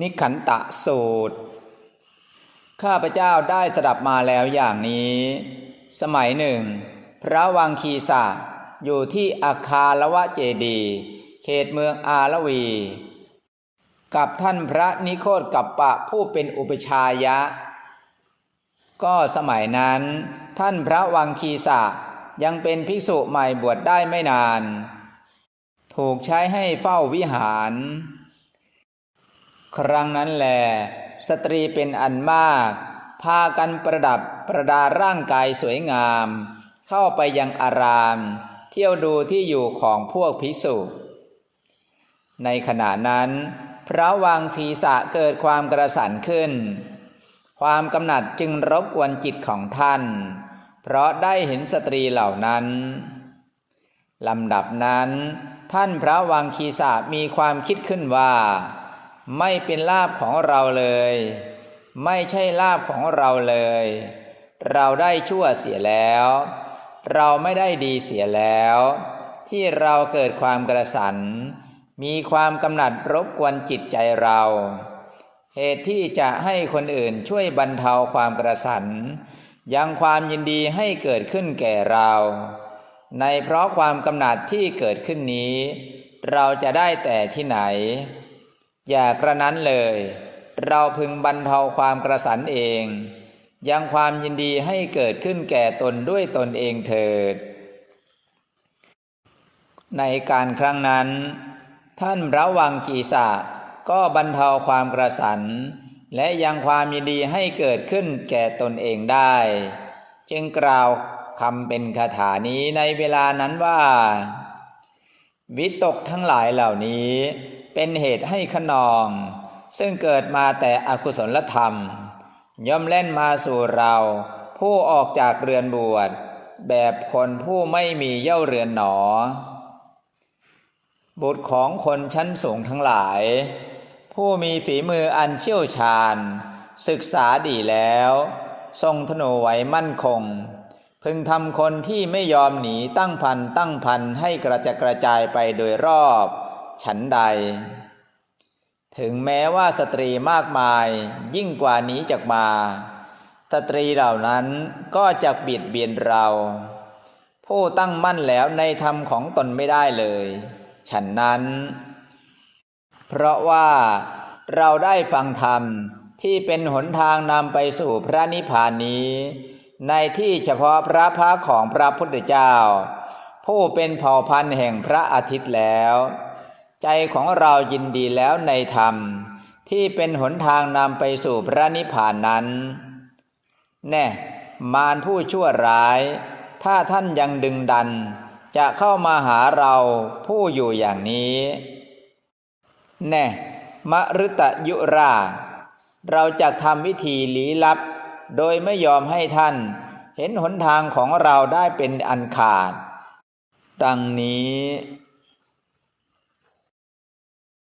นิขันตะสูตร ข้าพเจ้าได้สดับมาแล้วอย่างนี้ สมัยหนึ่ง พระวังคีสะอยู่ที่อาคาลวะเจดี เขตเมืองอาลวี กับท่านพระนิโคตกับปะผู้เป็นอุปชายะ ก็สมัยนั้น ท่านพระวังคีสะยังเป็นภิกษุใหม่บวชได้ไม่นาน ถูกใช้ให้เฝ้าวิหาร ครั้งนั้นแหลสตรีเป็นอันมาก พากันประดับประดาร่างกายสวยงาม เข้าไปยังอาราม เที่ยวดูที่อยู่ของพวกภิกษุ ในขณะนั้น พระวังศีสะเกิดความกระสันขึ้น ความกำหนัดจึงรบกวนจิตของท่าน เพราะได้เห็นสตรีเหล่านั้นลำดับนั้น ท่านพระวังคีสะมีความคิดขึ้นว่า ไม่เป็นลาบของเราเลย ไม่ใช่ลาบของเราเลย เราได้ชั่วเสียแล้ว เราไม่ได้ดีเสียแล้ว ที่เราเกิดความกระสัน มีความกำหนัดรบกวนจิตใจเรา เหตุที่จะให้คนอื่นช่วยบรรเทาความกระสัน ยังความยินดีให้เกิดขึ้นแก่เรา ในเพราะความกำหนัดที่เกิดขึ้นนี้ เราจะได้แต่ที่ไหน อย่ากระนั้นเลย เราพึงบรรเทาความกระสันเอง ยังความยินดีให้เกิดขึ้นแก่ตนด้วยตนเองเถิด ในการครั้งนั้น ท่านระวังกีสะก็บรรเทาความกระสัน และยังความยินดีให้เกิดขึ้นแก่ตนเองได้ จึงกล่าวคำเป็นคาถานี้ในเวลานั้นว่า วิตกทั้งหลายเหล่านี้ เป็นเหตุให้ขนอง ซึ่งเกิดมาแต่อกุศลธรรม ย่อมเล่นมาสู่เรา ผู้ออกจากเรือนบวช แบบคนผู้ไม่มีเย่าเรือนหนอ บุตรของคนชั้นสูงทั้งหลาย ผู้มีฝีมืออันเชี่ยวชาญ ศึกษาดีแล้ว ทรงธนูไว้มั่นคงพึงทำคนที่ไม่ยอมหนีตั้งพันตั้งพันให้กระจะกระจายไปโดยรอบ ฉันใด ถึงแม้ว่าสตรีมากมายยิ่งกว่านี้จากมา สตรีเหล่านั้นก็จะเบียดเบียนเรา ผู้ตั้งมั่นแล้วในธรรมของตนไม่ได้เลย ฉันนั้น เพราะว่าเราได้ฟังธรรมที่เป็นหนทางนำไปสู่พระนิพพานนี้ ในที่เฉพาะพระพักของพระพุทธเจ้า ผู้เป็นเผ่าพันธุ์แห่งพระอาทิตย์แล้ว ใจของเรายินดีแล้วในธรรม ที่เป็นหนทางนำไปสู่พระนิพพานนั้น แน่ มารผู้ชั่วร้าย ถ้าท่านยังดึงดัน จะเข้ามาหาเราผู้อยู่อย่างนี้ แน่มฤตยุรา เราจะทำวิธีลี้ลับ โดยไม่ยอมให้ท่าน เห็นหนทางของเราได้เป็นอันขาด ดังนี้